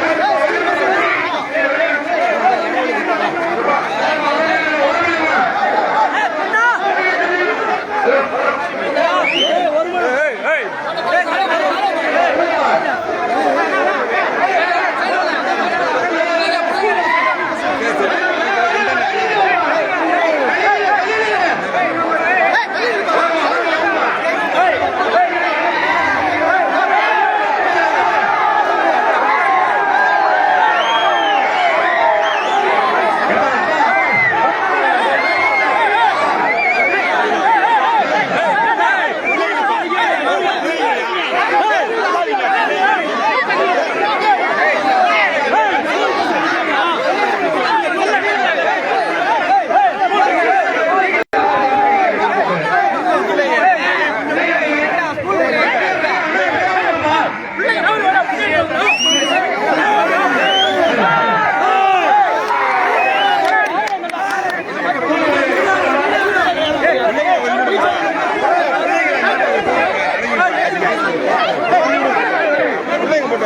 இருண்ணா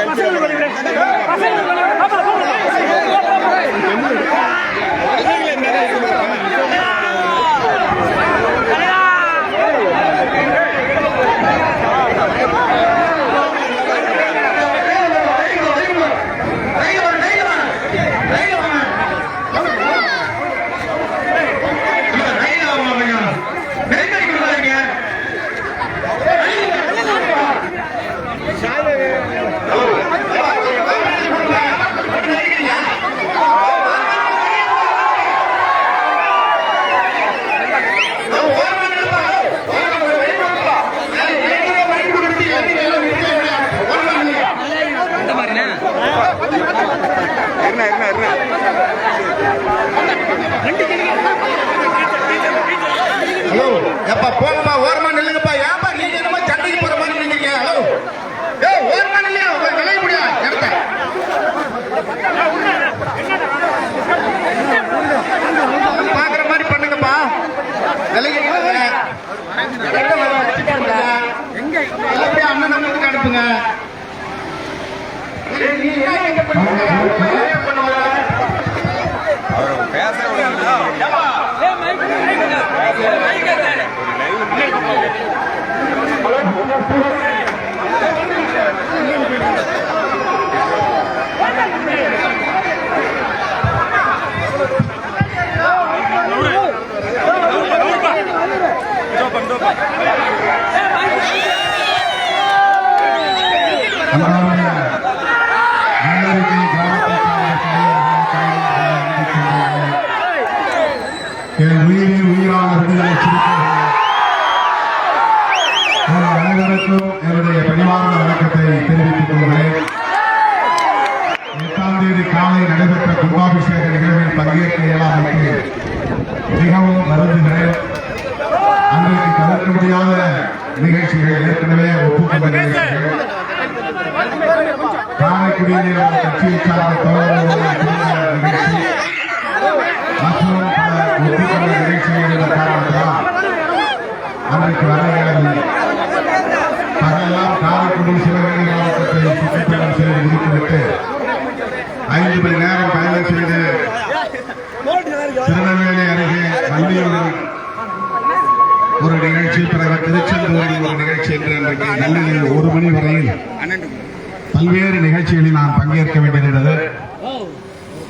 ¡Pasa el número! ஏய், நீ உயிரே உயிரான விடுதலை சிறுத்தைகளே, அனைவருக்கும் என்னுடைய பணிவார்ந்த வணக்கத்தை தெரிவித்துக் கொள்கிறேன். எட்டாம் தேதி காலை நடைபெற்ற கும்பாபிஷேக நிகழ்வில் பங்கேற்க இயலாமல் மிகவும் வருந்துகிறேன். அன்றைக்கு தவிர்க்க முடியாத நிகழ்ச்சிகள் ஏற்கனவே ஒப்புக்கொண்ட நிகழ்ச்சிகள் காரைக்குடியிலே கட்சியை சார்ந்த தோழர்களுடன் நள்ளிரவு ஒரு மணி வரையில் பல்வேறு நிகழ்ச்சிகளில் நான் பங்கேற்க வேண்டியிருந்தது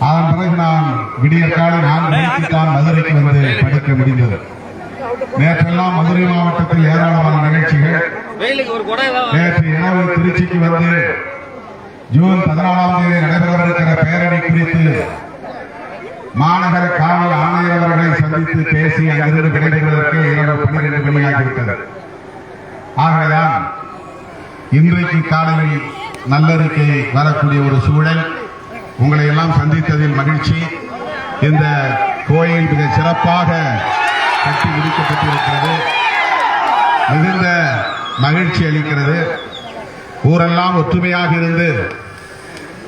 அதன் பிறகு நான் விடியற்காலை நான்கு மணிக்கு தான் மதுரைக்கு வந்து படுக்க முடிந்தது. நேற்றெல்லாம் மதுரை மாவட்டத்தில் ஏராளமான நிகழ்ச்சிகள். நேற்று இரவு திருச்சிக்கு வந்து ஜூன் பதினாலாம் தேதி நடைபெறவிருக்கிற பேரணி குறித்து மாநகர காவல் ஆணையர் அவர்களை சந்தித்து பேசி அங்கிருந்து விடைபெறுவதற்கு இரவு பன்னிரண்டு மணியாகிவிட்டது. ஆகையால் இன்றைக்கு காலையில் நல்லருக்கு வரக்கூடிய ஒரு சூழல். உங்களை எல்லாம் சந்தித்ததில் மகிழ்ச்சி. இந்த கோயில் மிக சிறப்பாக கட்டி முடிக்கப்பட்டிருக்கிறது. மிகுந்த மகிழ்ச்சி அளிக்கிறது. ஊரெல்லாம் ஒற்றுமையாக இருந்து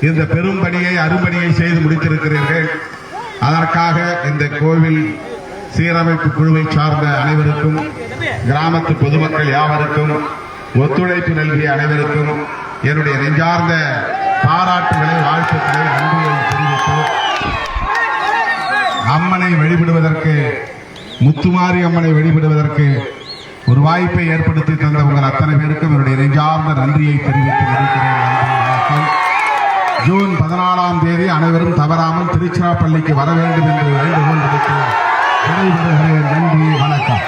இந்த பெரும் பணியை அரும்பணியை செய்து முடித்திருக்கிறீர்கள். அதற்காக இந்த கோவில் சீரமைப்பு குழுவை சார்ந்த அனைவருக்கும் கிராமத்து பொதுமக்கள் யாவருக்கும் ஒத்துழைப்பு நல்கிய அனைவருக்கும் என்னுடைய நெஞ்சார்ந்த பாராட்டுகளை வாழ்த்துக்களை நன்றியை தெரிவித்து அம்மனை வழிபடுவதற்கு முத்துமாரி அம்மனை வழிபடுவதற்கு ஒரு வாய்ப்பை ஏற்படுத்தி தந்த உங்கள் அத்தனை பேருக்கும் என்னுடைய நெஞ்சார்ந்த நன்றியை தெரிவித்து வருகிறேன் ஜூன் பதினாலாம் தேதி அனைவரும் தவறாமல் திருச்சிராப்பள்ளிக்கு வர வேண்டும் என்று வேண்டுகோள் விடுத்து நன்றி வணக்கம்.